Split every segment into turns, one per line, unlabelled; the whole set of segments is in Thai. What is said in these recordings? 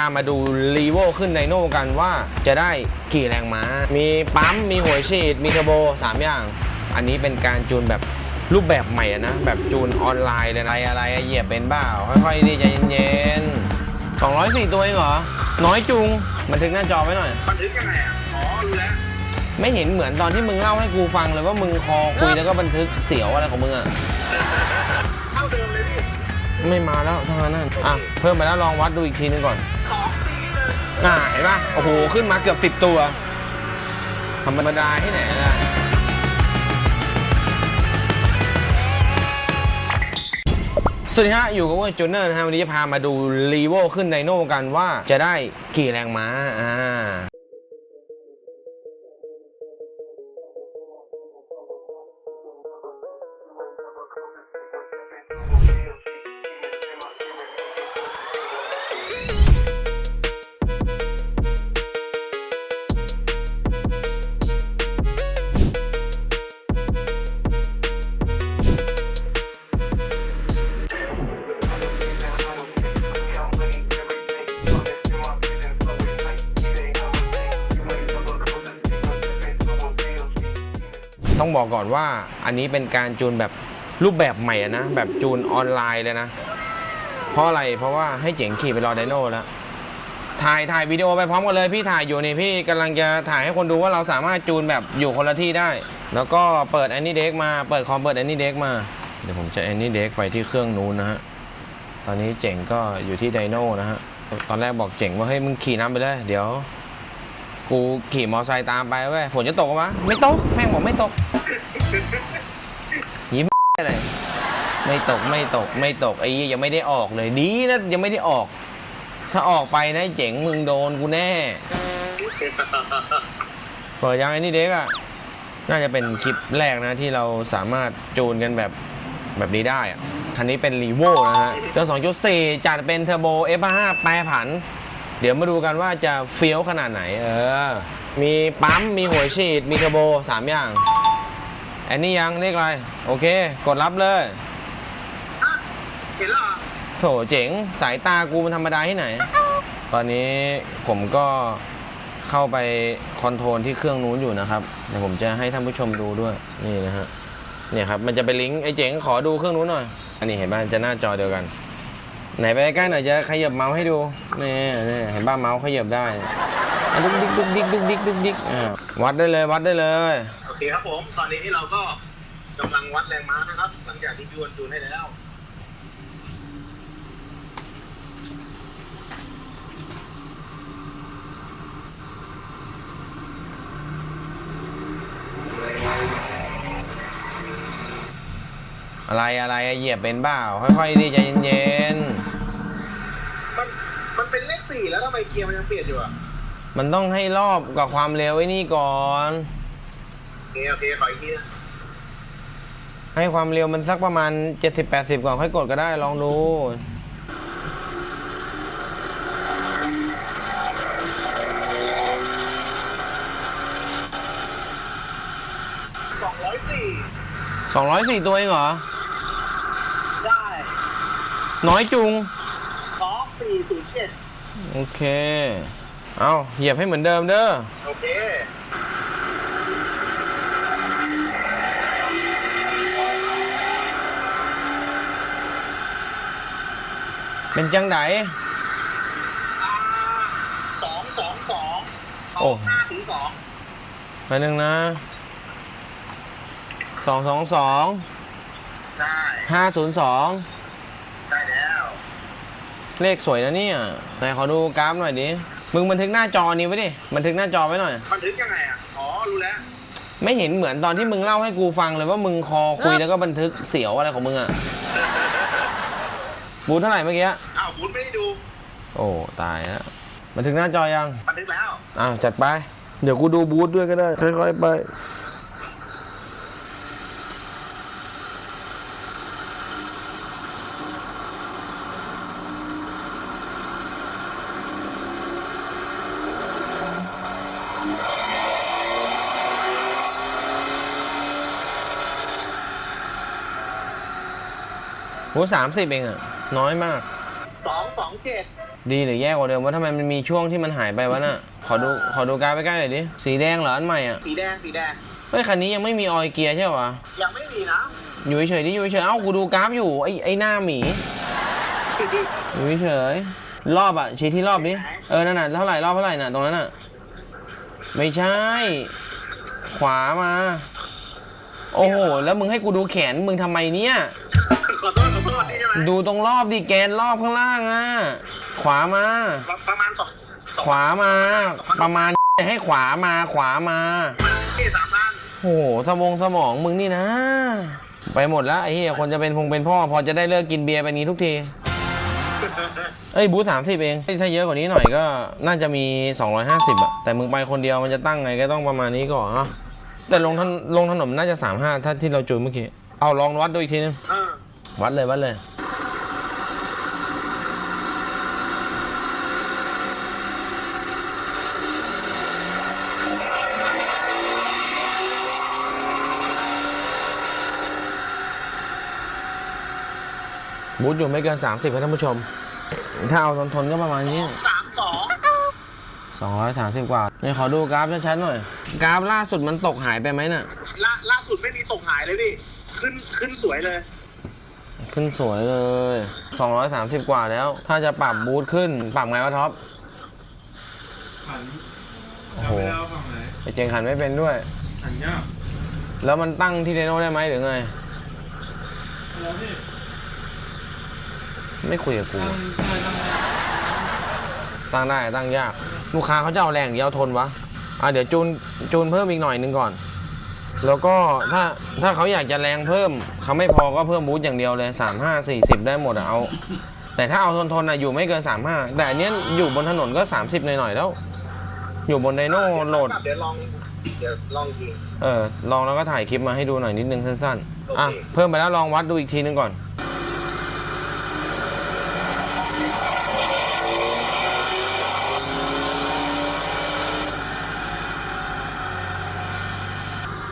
พามาดูรีโวขึ้นไดโน่กันว่าจะได้กี่แรงม้า มีปั๊ม มีหัวฉีด มีเทอร์โบ 3 อย่าง อันนี้เป็นการจูนแบบรูปแบบใหม่อะนะ แบบจูนออนไลน์เลยนะ อะไรอะไรอะเหยียบเป็นเปล่า ค่อยๆดีใจเย็นๆ204 ตัวเองเหรอ น้อยจุง บันทึกหน้าจอไว้หน่อย
บันทึกยังไงอะ อ๋อ รู้แล้ว
ไม่เห็นเหมือนตอนที่มึงเล่าให้กูฟังเลยว่ามึงคอคุยแล้วก็บันทึกเสียวอะไรของมึงอะ
เท่าเดิมเลยพี่
ไม่มาแล้วทั้งนั้นนะอะเพิ่มไปแล้วลองวัดดูอีกทีนึงก่อน
อ่า
เห็นปะโอ้โหขึ้นมาเกือบสิบตัว ธรรมดาที่ไหนล่ะสวัสดีฮะอยู่กับว่าจูเนอร์นะฮะวันนี้จะพามาดูรีโวขึ้นไดโน่กันว่าจะได้กี่แรงม้าอ่า บอกก่อนว่าอันนี้เป็นการจูนแบบรูปแบบใหม่นะ แบบจูนออนไลน์เลยนะ เพราะอะไรเพราะว่าให้เจ๋งขี่ไปรอไดโน่แล้วถ่ายถ่ายวิดีโอไปพร้อมกันเลยพี่ถ่ายอยู่นี่พี่กำลังจะถ่ายให้คนดูว่าเราสามารถจูนแบบอยู่คนละที่ได้ แล้วก็เปิด a n y d e c มาเปิดคอมเปิด a n y d e c มา เดี๋ยวผมจะ a n y d e c ไปที่เครื่องนู้นนะฮะตอนนี้เจ๋งก็อยู่ที่ไดโน่นะฮะตอนแรกบอกเจ๋งว่าเฮ้ยมึงขี่น้ำไปเลยเดี๋ยว กูขี่มอไซค์ตามไปเว้ยฝนจะตกวะไม่ตก แม่งบอกไม่ตกยิ้มอะไรไม่ตกไม่ตกไม่ตกไอ้เหี้ยยังไม่ได้ออกเลยดีนะยังไม่ได้ออก ถ้าออกไปนะไอ้เจ๋งมึงโดนกูแน่เปิดยังไอ้นี่เด็กอะน่าจะเป็นคลิปแรกนะที่เราสามารถจูนกันแบบแบบนี้ได้อะคันนี้เป็นรีโวนะฮะเจ้า2.4จัดเป็นเทอร์โบ F5 แปรผัน เดี๋ยวมาดูกันว่าจะเฟี้ยวขนาดไหน เออ มีปั๊ม มีหัวฉีด มีเทอร์โบ3อย่าง อันนี้ยังเรียกอะไร โอเค กดรับเลย
เห็นแล้วเหรอ
โถเจ๋ง สายตากูมันธรรมดาที่ไหน ตอนนี้ผมก็เข้าไปคอนโทรลที่เครื่องนู้นอยู่นะครับเดี๋ยวผมจะให้ท่านผู้ชมดูด้วย นี่นะฮะ เนี่ยครับ มันจะไปลิงก์ไอ้เจ๋งขอดูเครื่องนู้นหน่อย อันนี้เห็นป่ะจะหน้าจอเดียวกัน ไหนไปใกล้ๆหน่อยจะขยับเมาส์ให้ดูนี่นี่เห็นป่ะเมาส์ขยับได้อะดุกดิกดุกดิกดุกดิกดุกดิกอ่าวัดได้เลยวัดได้เลย
โอเคครับผม ตอนนี้เราก็กำลังวัดแรงม้านะครับ หลังจากที่จูนจูนให้แล้ว
อะไรอะไรเหยียบเป็นเปล่าค่อยๆดีใจเย็น
มันมัน เป็นเลขสี่แล้วทำไมเกียร์มันยังเปลี่ยนอยู่อะ
ๆมันต้องให้รอบกับความเร็วไอ้นี่ก่อน
โอเคโอเคขออีกทีนะ
ให้ความเร็วมันสักประมาณ 70-80 ก่อนค่อยกดก็ได้ลองดู
สองร้อยสี่
204 ตัวเองเหรอ
ได้
น้อยจุง
สองสี่ศูนย์เจ็ด
โอเค เอาเหยียบให้เหมือนเดิมเด้อ
โอเค
เป็นจังได
อ่าสองสองสอง
โอ้
ห้าศูนย์สอง
ไปหนึ่งนะ222
ได้
502
ได้แล้ว
เลขสวยนะเนี่ยไหนขอดูกราฟหน่อยดิมึงบันทึกหน้าจอนี้ไว้ดิบันทึกหน้าจอไว้หน่อย
บันทึกยังไงอะ อ๋อ รู้แล้ว
ไม่เห็นเหมือนตอนที่มึงเล่าให้กูฟังเลยว่ามึงคอคุยแล้วก็บันทึกเสียวอะไรของมึงอะบูทเท่าไหร่เมื่อกี้
อ้าวบุญไม่ได้ดู
โอ้ตายแล้วบันทึกหน้าจอยัง
บันทึกแล้ว
อ้าวจัดไป เดี๋ยวกูดูบูธด้วยก็ได้ ค่อยๆไป สามสิบเองอะน้อยมาก
สองสองเจ็ด
ดีหรือแย่กว่าเดิมว่าทำไมมันมีช่วงที่มันหายไปวะน่ะ ขอดูขอดูกราฟไปใกล้ๆหน่อยดิ สีแดงเหรออันใหม่อะ
สีแดงสีแดง
เฮ้ยคันนี้ยังไม่มีออยเกียร์ใช่ปะ
ยังไม่มีนะ
อยู่เฉยๆดิอยู่เฉยๆเอ้ากูดูกราฟอยู่ไอ้ไอ้หน้าหมีอยู่เฉยๆรอบอะชี้ที่รอบดิเออนั่นน่ะเท่าไหร่รอบเท่าไหร่น่ะตรงนั้นน่ะไม่ใช่ ขวามา โอ้โหแล้วมึงให้กูดูแขนมึงทำไมเนี่ย
ม
ดูตรงรอบดิแกนรอบข้างล่างอะ ขวามา
ประมาณสองสอง
ขวามา ประมาณให้ขวามาขวามา
ที่สามพัน
โอ้โหสมองสมองมึงนี่นะ ไปหมดแล้วไอ้เหี้ยคนจะเป็นพงเป็นพ่อ พอจะได้เลิกกินเบียร์ไปนี้ทุกที เอ้ยบูธสามสิบเอง ถ้าเยอะกว่านี้หน่อยก็น่าจะมี 250อะแต่มึงไปคนเดียวมันจะตั้งไงก็ต้องประมาณนี้ก่อนเนาะแต่ลงถนลงถนนน่าจะ 35 ถ้าที่เราจูนเมื่อกี้ เอาลองวัดดูอีกทีนึง
เออ
วัดเลยวัดเลย บูธอยู่ไม่เกิน30ครับท่านผู้ชม ถ้าเอาทนทนๆก็ประมาณนี้
สามสอง
230กว่าเนี่ยขอดูกราฟชัดๆหน่อย กราฟล่าสุดมันตกหายไปไหมน่ะ
ล่าล่าสุดไม่มีตกหายเลยพี่ ขึ้นขึ้นสวยเลย
ขึ้นสวยเลย 230 กว่าแล้ว ถ้าจะปรับบูทขึ้น ปรับไงวะท็อป
ขัน
โอ้
จำ
โห
ไม่ได้ว่าฝั่งไหน
ไปเจงขันไม่เป็นด้วย
ขันยาก
แล้วมันตั้งที่เดโน่ได้ไหมหรือไง
แล้วพี่
ไม่คุยกับกู
ตั้งใช่ตั้งยาก
ตั้งได้ตั้งยาก ลูกค้าเขาจะเอาแรงเดียวทนวะอะเดี๋ยวจูนจูนเพิ่มอีกหน่อยหนึงก่อน แล้วก็ถ้าถ้าเขาอยากจะแรงเพิ่มเขาไม่พอก็เพิ่มบูทอย่างเดียวเลย 3 5 40 ได้หมดอะเอา แต่ถ้าเอาทนทนๆอะอยู่ไม่เกิน 35 แต่อันเนี้ยอยู่บนถนนก็ 30หน่อยๆแล้ว อยู่บนไดโน่โหลด
เดี๋ยวลองเดี๋ยวลองยิง
เออลองแล้วก็ถ่ายคลิปมาให้ดูหน่อยนิดนึงสั้นๆอะ
โอเค
เพิ่มไปแล้วลองวัดดูอีกทีนึงก่อน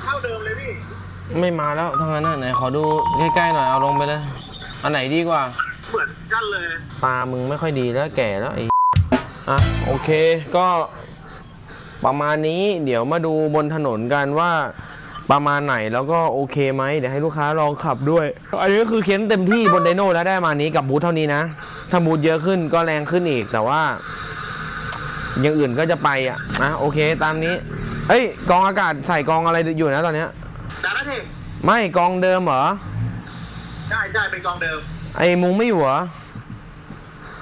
เท่าเดิมเลยพี่
ไม่มาแล้วทั้งนั้นน่ะไหนขอดูใกล้ๆหน่อยเอาลงไปเลยอันไหนดีกว่า
เหมือนกันเลย
ตามึงไม่ค่อยดีแล้วแก่แล้วไอ้อะโอเคก็ประมาณนี้เดี๋ยวมาดูบนถนนกันว่าประมาณไหนแล้วก็โอเคไหมเดี๋ยวให้ลูกค้าลองขับด้วย อันนี้ก็คือเค้นเต็มที่บนไดโน่แล้วได้มานี้กับบูธเท่านี้นะ ถ้าบูธเยอะขึ้นก็แรงขึ้นอีกแต่ว่าอย่างอื่นก็จะไปอะนะโอเคตามนี้ เอ้ยกองอากาศใส่กองอะไรอยู่นะตอนเนี้ย
แต่ละเทค
ไม่กองเดิมเหรอ
ใช่ใช่เป็นกองเดิม
ไอ้มุงไม่อยู่เหรอ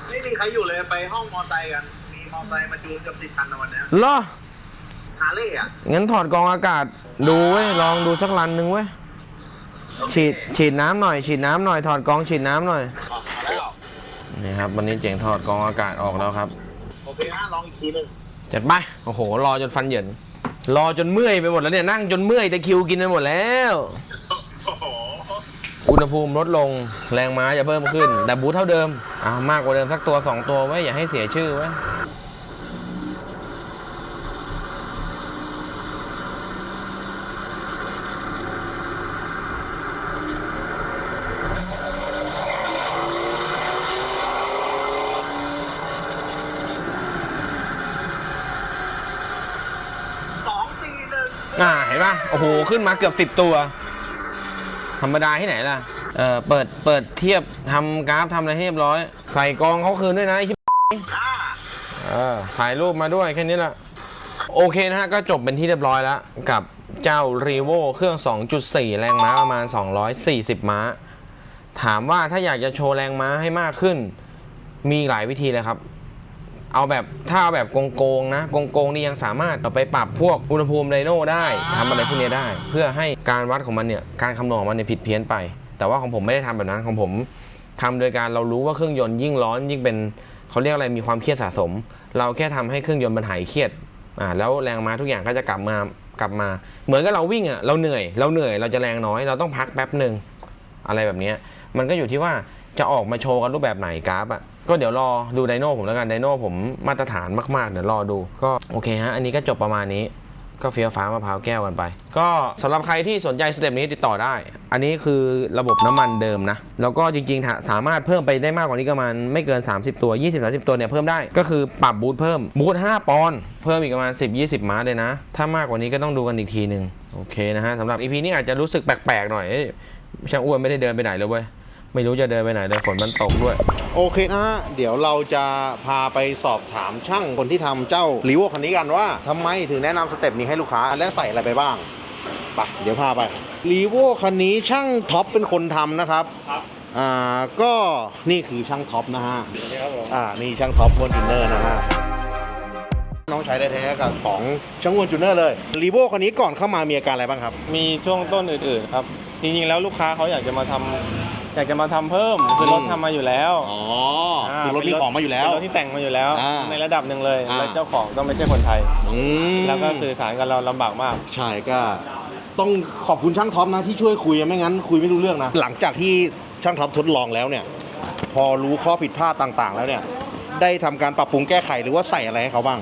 ไม่มีใครอยู่เลยไปห้องมอไซค์กันมีมอไซค์มาจูนเกับสิบคันในวันเนี้ย
เหรอ
ฮาร์เลย์อะ
งั้นถอดกรองอากาศดูเว้ยลองดูสักรันหนึ่งเว้ย
โอเค
ฉีดฉีดน้ำหน่อย ฉีดน้ำหน่อยถอดกรองฉีดน้ำหน่อย
ออกมาแล้ว
นี่ครับวันนี้เจ๋งถอดกรองอากาศออกแล้วครับ
โอเคนะลองอีกทีหนึ่ง
จัดไปโอ้โหรอจนฟันเหยิน รอจนเมื่อยไปหมดแล้วเนี่ยนั่งจนเมื่อยตะคริวกินไปหมดแล้ว
โอ้โห
อุณหภูมิลดลงแรงม้าจะเพิ่มขึ้น แต่บูทเท่าเดิมอ่ามากกว่าเดิมสักตัวสองตัวไว้อย่าให้เสียชื่อไว้
สองสี่ห นึ่ง
อ่าเห็นปะโอ้โห ขึ้นมาเกือบสิบ10 ตัว ธรรมดาที่ไหนล่ะ เออเปิดเปิดเทียบทำกราฟทำอะไรให้เรียบร้อย ใส่กองเขาคืนด้วยนะไอ้ชิบ
อ่า
เออถ่ายรูปมาด้วยแค่นี้แหละโอเคนะฮะ ก็จบเป็นที่เรียบร้อยแล้ว กับเจ้า r e v o เครื่อง 2.4 แรงม้าประมาณ 240 ม้า ถามว่าถ้าอยากจะโชว์แรงม้าให้มากขึ้น มีหลายวิธีเลยครับ เอาแบบถ้าเอาแบบโกงๆนะโกงๆนี่ยังสามารถเอาไปปรับพวกอุณหภูมิไดโน่ได้ทำอะไรพวกนี้ได้ เพื่อให้การวัดของมันเนี่ยการคำนวณของมันเนี่ยผิดเพี้ยนไป แต่ว่าของผมไม่ได้ทำแบบนั้นของผมทำโดยการเรารู้ว่าเครื่องยนต์ยิ่งร้อนยิ่งเป็นเขาเรียกอะไรมีความเครียดสะสม เราแค่ทำให้เครื่องยนต์มันหายเครียดอ่าแล้วแรงม้าทุกอย่างก็จะกลับมากลับมา เหมือนกับเราวิ่งอะเราเหนื่อย เราเหนื่อยเราจะแรงน้อย เราต้องพักแป๊บหนึ่งอะไรแบบเนี้ยมันก็อยู่ที่ว่า จะออกมาโชว์กันรูปแบบไหนกราฟอะก็เดี๋ยวรอดูไดโน่ผมแล้วกันไดโน่ผมมาตรฐานมากๆ เดี๋ยวรอดูก็โอเคฮะ อันนี้ก็จบประมาณนี้ ก็เฟี้ยวฟ้ามะพร้าวแก้วกันไป ก็สำหรับใครที่สนใจสเต็ปนี้ติดต่อได้ อันนี้คือระบบน้ำมันเดิมนะ แล้วก็จริงๆ สามารถเพิ่มไปได้มากกว่านี้ก็ประมาณไม่เกิน 30 ตัว 20-30 ตัวเนี่ยเพิ่มได้ก็คือปรับบูทเพิ่มบูท5ปอนด์เพิ่มอีกประมาณ 10-20 ม้าเลยนะ ถ้ามากกว่านี้ก็ต้องดูกันอีกทีหนึ่งโอเคนะฮะสำหรับ EP นี้อาจจะรู้สึกแปลกๆหน่อยเอ้ยช่างอ้วนไม่ได้เดินไปไหนเลยเว้ย ไม่รู้จะเดินไปไหนเลยฝนมันตกด้วย
โอเคนะฮะเดี๋ยวเราจะพาไปสอบถามช่างคนที่ทำเจ้าลีโวคันนี้กันว่าทำไมถึงแนะนำสเต็ปนี้ให้ลูกค้าและใส่อะไรไปบ้างไปเดี๋ยวพาไปลีโวคันนี้ช่างท็อปเป็นคนทำนะครับ
ครับ
อ่าก็นี่คือช่างท็อปนะฮะ
นี่ครับผม
อ่านี่ช่างท็อปวนจูเนอร์นะฮะน้องใช้ได้แท้ๆกับของช่างวนจูเนอร์เลยลีโวคันนี้ก่อนเข้ามามีอาการอะไรบ้างครับ
มีช่วงต้นอื่นๆครับ จริงๆ แล้วลูกค้าเขาอยากจะมาทำ อยากจะมาทำเพิ่มคือรถ
อืม
ทำมาอยู่แล้ว
อ๋อาคือรถมีของมาอยู่แล้ว
เป็นรถที่แต่งมาอยู่แล้ว
อ่า
ในระดับหนึ่งเลย
อ่า
แล้วเจ้าของต้องไม่ใช่คนไทย
อืม
แล้วก็สื่อสารกับเราลำบากมาก
ใช่ก็ต้องขอบคุณช่างท็อปนะที่ช่วยคุยไม่งั้นคุยไม่รู้เรื่องนะหลังจากที่ช่างท็อปทดลองแล้วเนี่ย พอรู้ข้อผิดพลาดต่างๆ แล้วเนี่ย ได้ทำการปรับปรุงแก้ไขหรือว่าใส่อะไรให้เขาบ้าง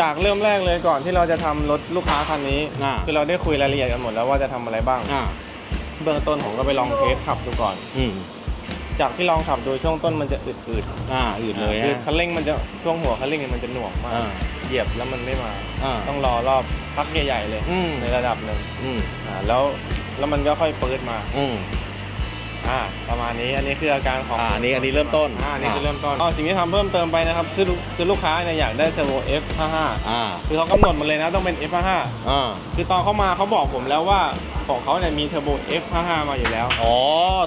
จากเริ่มแรกเลยก่อนที่เราจะทำรถลูกค้าคันนี้
อ่า
คือเราได้คุยรายละเอียดกันหมดแล้วว่าจะทำอะไรบ้าง
อ่า
เบื้องต้นผมก็ไปลองเทสขับดูก่อน
อืม
จากที่ลองขับดูช่วงต้นมันจะอืดๆ
อ่าอื่นเลย
คือ
ฮะ
คันเร่งมันจะช่วงหัวคันเร่งเนี่ยมันจะหน่วงมาก
อ่า
เหยียบแล้วมันไม่มา
อ่า
ต้องรอรอบพักใหญ่ๆเลย
อืม
ในระดับหนึ่ง
อืม
อ่าแล้วแล้วมันก็ค่อยเปิดมา
อืม
อ่าประมาณนี้อันนี้คืออาการของ
อ่าอันนี้อันนี้เริ่มต้น
อ่าอันนี้คือเริ่มต้นอ๋อสิ่งที่ทำเพิ่มเติมไปนะครับคือลูกคือลูกค้าเนี่ยอยากได้เทอร์โบ F55
อ่า
คือเขากำหนดมาเลยนะต้องเป็น F55
อ่า
คือตอนเขามาเขาบอกผมแล้วว่าของเขาเนี่ยมีเทอร์โบ F55 มาอยู่แล้ว
อ๋อ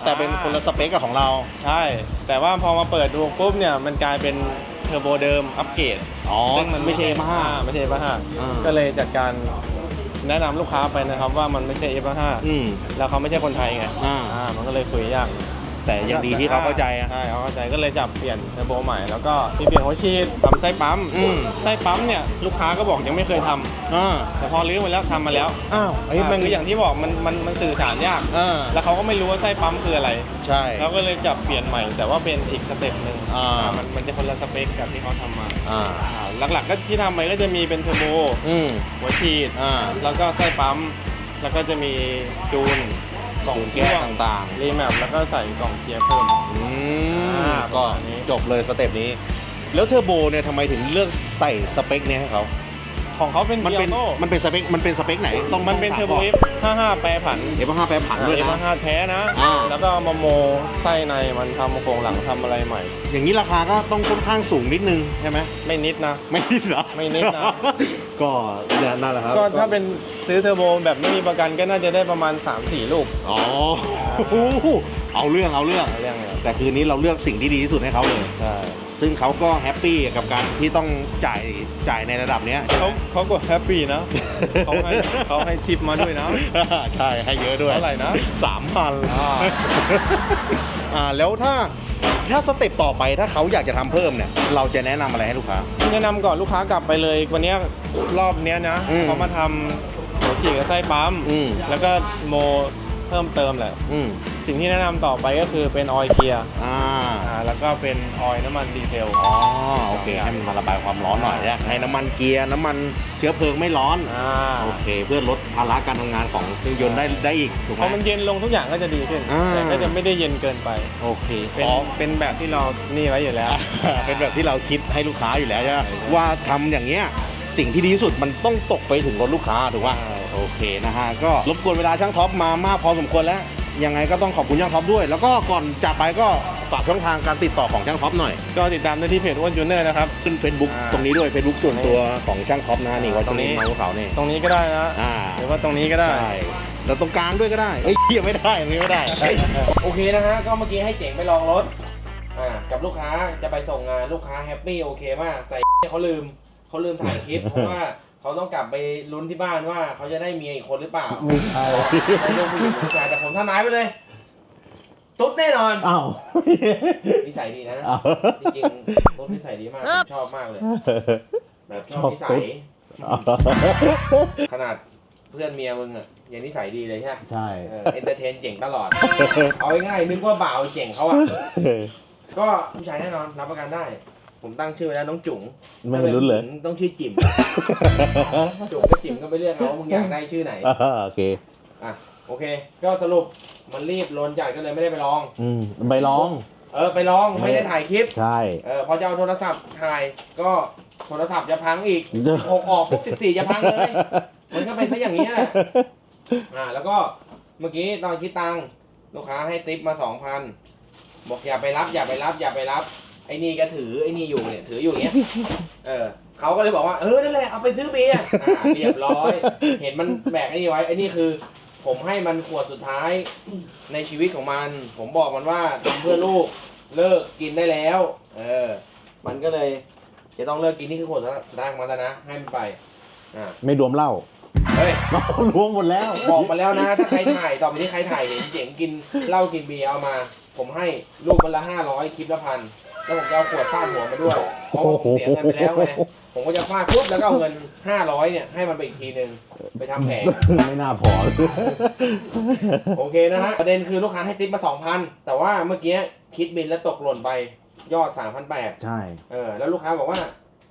แต่เป็นคนละสเปคกับของเรา
ใช่ แต่ว่าพอมาเปิดดูปุ๊บเนี่ยมันกลายเป็นเทอร์โบเดิมอัปเกรด
อ๋อ
ซึ่งมัน
ไม่ใช่
อ่
มา
ไม่ใช่ F55
อ่า
ก็เลยจัดการ แนะนำลูกค้าไปนะครับว่ามันไม่ใช่ F55
อืม
แล้วเขาไม่ใช่คนไทยไง
อ่า
อ่ามันก็เลยคุยยาก
แต่ยังดีที่เขาเข้าใจอะ
ใช่เขาเข้าใจก็เลยจับเปลี่ยนเทอร์โบใหม่แล้วก็มีเปลี่ยนหัวฉีดทำไส้ปั๊ม
อืม
ไส้ปั๊มเนี่ยลูกค้าก็บอกยังไม่เคยทำ
อ่า
แต่พอรื้อมาแล้วทำมาแล้ว
อ้าวไอ้ยมัน
คืออย่างที่บอกมันมันมันสื่อสารยาก
อ่า
แล้วเขาก็ไม่รู้ว่าไส้ปั๊มคืออะไร
ใช่
เขาก็เลยจับเปลี่ยนใหม่ แต่ว่าเป็นอีกสเต็ปหนึ่ง
อ่า
อ่ามันมันจะคนละสเปคกับที่เขาทำมา
อ่า
อ่าหลักๆก็ที่ทำไปก็จะมีเป็นเทอร์โบ
อืม
หัวฉีด
อ่า
แล้วก็ไส้ปั๊ม แล้วก็จะมีจูน กล่อง
ศูนย์
แก้
แก้
ว
ต่าง
รีแมปแล้วก็ใส่กล่องเกียร์เพิ่ม
ๆอืม
อ่า
ก็
ประมาณนี้
จบเลยสเต็ปนี้ แล้วเทอร์โบเนี่ยทำไมถึงเลือกใส่สเปคเนี้ยให้เขา
ของเขาเป็น
มัน
เกีย
เป็น
ร์โต้
มันเป็นสเปคมันเป็นสเปคไหนต้อง
มันเป็นเทอร์โบ F55 แปรผัน
เอฟห้าแปรผันด้วย
เอฟ
นะ
ห้าแท้นะ
อ่า
แล้วก็เอามาโมไส้ในมันทำโครงหลังทำอะไรใหม่
อย่างนี้ราคาก็ต้องค่อนข้างสูงนิดนึงใช่ไหม
ไม่นิดนะ
ไม่นิดเหรอ
ไม่นิดนะ
ก็เนี่ยนั่นแหละครับ
ก็ถ้าเป็นซื้อเทอร์โบแบบไม่มีประกันก็น่าจะได้ประมาณ 3-4 ลูก
อ๋อโอ้โหเอาเรื่องเอาเรื่อง
เรื่องเนี้ย
แต่คืนนี้เราเลือกสิ่งที่ดีที่สุดให้เขาเลย
ใช่
ซึ่งเขาก็แฮปปี้กับการที่ต้องจ่ายจ่ายในระดับเนี้ย
เขาเขาก็แฮปปี้นะ เขาให้เขาให้ทิปมาด้วยนะ
ใช่ให้เยอะด้วย
เท่าไหร่นะ
สามพัน
อ่า
อ่าแล้วถ้าถ้าสเต็ปต่อไปถ้าเขาอยากจะทำเพิ่มเนี่ย เราจะแนะนำอะไรให้ลูกค้า
แนะนำก่อนลูกค้ากลับไปเลยวันเนี้ยรอบเนี้ยนะ
อืม
เขามาทำหัวฉีดกับไส้ปั๊ม
อืม
แล้วก็โม เพิ่มเติมแหละ
อืม
สิ่งที่แนะนำต่อไปก็คือเป็นออยล์เกียร์
อ่า
อ่าแล้วก็เป็นออยล์น้ำมันดีเซล
อ๋อโอเคให้มันมาระบายความร้อนหน่อยนะให้น้ำมันเกียร์น้ำมันเชื้อเพลิงไม่ร้อน
อ่า
โอเค เพื่อลดภาระการทำงานของเครื่องยนต์ได้ได้อีกถูกไห
พอมัน
ม
เย็นลงทุกอย่างก็จะดีขึ้น
อ่า
แต่ก็จะไม่ได้เย็นเกินไป
โอเค
เป็น
ขอ
เป็นแบบที่เรานี่ไว้อยู่แล้ว
เป็นแบบที่เราคิดให้ลูกค้าอยู่แล้วใช่ไหมว่าทำอย่างเงี้ยสิ่งที่ดีที่สุดมันต้องตกไปถึงรถลูกค้าถูกป่ะ
ใช่
โอเคนะฮะก็รบกวนเวลาช่างท็อปมามากพอสมควรแล้วยังไงก็ต้องขอบคุณช่างท็อปด้วย แล้วก็ก่อนจากไปก็ฝากช่องทางการติดต่อของช่างท็อปหน่อย
ก็ติดตามได้ที่เพจอ้วนจูเนอร์นะครับ
ขึ้น Facebook
อ่า
ตรงนี้ด้วย Facebook ส่วนตัวของช่างท็อปนะนี่ไว้ตรงนี้
ตรงนี้
มาภูเขานี่
ตรงนี้ก็ได้นะ
อ่า
หรือว่าตรงนี้ก็ได้
ใช่แล้วตรงกลางด้วยก็ได้ เอ้ยเหี้ยไม่ได้อย่างนี้ไม่ได้
โอเคนะฮะ ก็เมื่อกี้ให้เจ๋งไปลองรถ อ่า กับลูกค้าจะไปส่งงานลูกค้าแฮปปี้โอเคมาก แต่ เขาลืมเขาลืมถ่ายคลิป เพราะว่า เขาต้องกลับไปลุ้นที่บ้านว่า เขาจะได้เมียอีกคนหรือเปล่าได้ลูกผู้หญิงผู้ชายแต่ผมท่านายไปเลย ตุ๊ดแน่นอน
อ้าว
นิสัยดีนะ
อ้าว
จริงๆตุ๊ดนิสัยดีมากผมชอบมากเลย แบบชอบนิสัย ขนาดเพื่อนเมียมึงอะยังนิสัยดีเลยใช่ไหม
ใช่
เออเอนเตอร์เทนเจ๋งตลอด เอาง่ายๆนึกว่าบ่าวเจ๋งเขาอะ ก็ผู้ชายแน่นอนรับประกันได้ ผมตั้งชื่อไว้แล้วน้องจุ๋ง
ไม่รู้เลย
ถ้าป็นผู้หญิงต้องชื่อจิ๋ม จุ๋งกับจิ๋มก็ไปเลือกเอาว่ามึงอยากได้ชื่อไหน
อ่าโอเค
อะโอเค ก็สรุปมันรีบล้นจัดก็เลยไม่ได้ไปลอง
อืมใบลอง
เออไปลองไม่ได้ถ่ายคลิป
ใช่
เออพอจะเอาโทรศัพท์ถ่ายก็โทรศัพท์จะพังอีกหกออกปุ๊บสิบสี่จะพังเลย มันก็เป็นซะอย่างนี้ยแหละอ่า แล้วก็เมื่อกี้ตอนคิดตังค์ลูกค้าให้ติปมาสองพันบอกอย่าไปรับ อย่าไปรับ อย่าไปรับ ไอ้นี่ก็ถือไอ้นี่อยู่เนี่ยถืออยู่อย่างเงี้ย เออเขาก็เลยบอกว่าเออนั่นแหละเอาไปซื้อเบียร์อ่าเรียบร้อย เห็นมันแบกไอ้นี่ไว้ไอ้นี่คือ ผมให้มันขวดสุดท้ายในชีวิตของมัน ผมบอกมันว่าทำเพื่อลูกเลิกกินได้แล้ว เออ มันก็เลย จะต้องเลิกกินนี่คือขวดสุดท้ายของมันแล้วนะให้มันไปอ่า
ไม่รวมเหล้า
เฮ้ย
เรารวมหมดแล้ว
บอกมาแล้วนะ ถ้าใครถ่ายต่อไปนี้ใครถ่ายเห็นเจ๋งกินเหล้ากินเบียร์เอามา ผมให้ลูกมันละห้าร้อยคลิปละพัน แล้วผมจะเอาขวดฟาดหัวมาด้วยเพราะว่าผมเสียเงินไปแล้วไงผมก็จะฟาดปุ๊บแล้วก็เอาเงินห้าร้อยเนี่ยให้มันไปอีกทีหนึ่งไปทำแผล
ไม่น่าพอ
โอเคนะฮะประเด็นคือลูกค้าให้ติปมาสองพันแต่ว่าเมื่อกี้คิดบินแล้วตกหล่นไปยอดสามพันแปด
ใช่
เออแล้วลูกค้าบอกว่า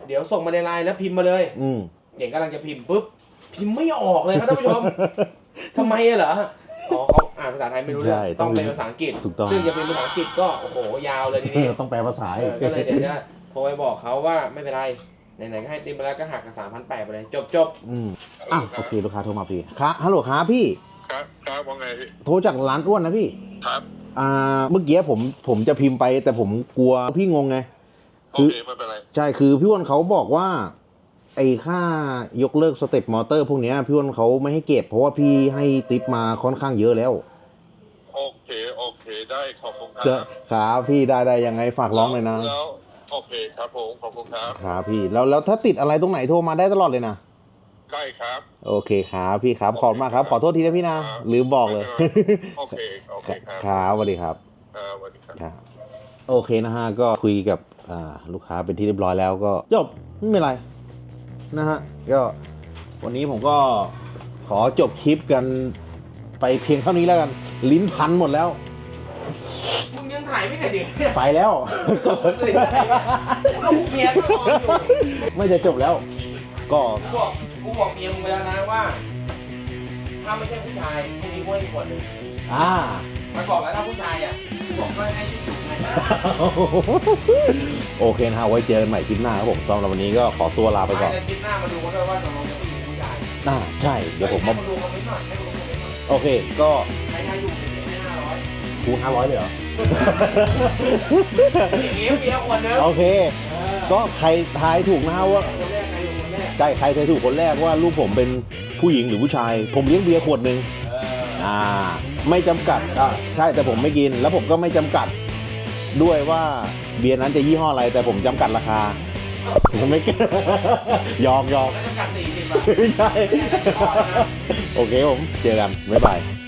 เดี๋ยวส่งมาในไลน์แล้วพิมพ์มาเลย
อืม
เจ๋งกำลังจะพิมพ์ปุ๊บพิมพ์ไม่ออกเลยครับท่านผู้ชมทำไมอะเหรอ อ๋อเขาอ่านภาษาไทยไม่รู้เรื่อง
ใช่ต้
ต้
อ
องงเป็นภาษาอังกฤษ
ถูกต้อง
ซึ่งจะเป็นภาษาอังกฤษก็โอ้โหยาวเลยทีนี้
ต้องแปลภาษา
เออก็เลยเดี๋ยวจะโทรไปบอกเขาว่าไม่เป็นไรไหนๆก็ให้ติปมาแล้วก็หักกับสามพันแปดไปเลยจบจบ
อืมอะโอเคลูกค้าโทรมาพี่ครับฮัลโหลครับพี่
ครับครับว่าไงพี่
โทรจากร้านอ้วนนะพี่
ครับ
อ่า เมื่อกี้ผมผมจะพิมพ์ไปแต่ผมกลัวพี่งงไง
โอ
คือ
เคไม่เป็นไร
ใช่คือพี่อ้วนเขาบอกว่า ไอ้ค่ายกเลิกสเต็ปมอเตอร์พวกเนี้ยพี่อ้วนเขาไม่ให้เก็บ เพราะว่าพี่ให้ติปมาค่อนข้างเยอะแล้ว
โอเค โอเคได้ขอบคุณค
เจอ
รับ
ครับพี่ได้ได้ยังไงฝากร้องเลยนะ
แล้วโอเคครับผมขอบคุณครับ
ครับพี่แล้วแล้วถ้าติดอะไรตรงไหนโทรมาได้ตลอดเลยนะ
ได้ครับ
โอเคครับพี่ครับขอบคุณมากครับ ขอโทษทีนะพี่นะลืมบอกเลย
โอเค โอเคครับ
ครับสวัสดีครับ
ครับสวัสดีครับ
ครับโอเคนะฮะก็คุยกับอ่าลูกค้าเป็นที่เรียบร้อยแล้วก็จบไม่เป็นไรนะฮะก็วันนี้ผมก็ขอจบคลิปกัน ไปเพียงเท่านี้แล้วกัน ลิ้นพันหมดแล้ว
มึงยังถ่ายไม่แต่เดี๋ยวเนี่ย
ไปแล้ว
ลูกเมียก็รออยู่
ไม่จะจบแล้ว ก็
กูบอกกูบอกเมียมึงไปแล้วนะว่า ถ้าไม่ใช่ผู้ชายพรุ่งนี้กูให้ขวดหนึ่ง
อ่า
มันบอกแล้วถ้าผู้ชายอะกูบอกก็ให้ที่สุดไง
โอเคนะฮะไว้เจอกันใหม่คลิปหน้าครับผมสำหรับวันนี้ก็ขอตัวลาไปก่อน
จะคิดหน้ามาดูกันด้วยว่าตกลงจะผู้หญิงหรือผู้ชาย
น่าใช่ เดี๋ยวผม
ให้
มา
มาดูคอมเมนต์หน่อยให้มาดู
โอเค ก็
ใครทายอยู่เดี๋ยวให้ห้าร้อย
คูห้าร้อยเลยเหรอ
อย่างนี้เมียขวดหนึง
โอเค ก็ใครทายถูกนะฮะว่า
คนแรกใครอยู่คนแรก
ใช่ใครทายถูกคนแรกว่าลูกผมเป็นผู้หญิงหรือผู้ชาย ผมเลี้ยงเบียร์ขวดหนึ่ง
เออ
อ่า ไม่จำกัดอะใช่แต่ผมไม่กิน แล้วผมก็ไม่จำกัด ด้วยว่าเบียร์นั้นจะยี่ห้ออะไร แต่ผมจำกัดราคา ผมไม่ยอมยอม
แล้วจะกัดสี่สิบบาท
ใช่ โอเคผม เจอกัน บ๊ายบาย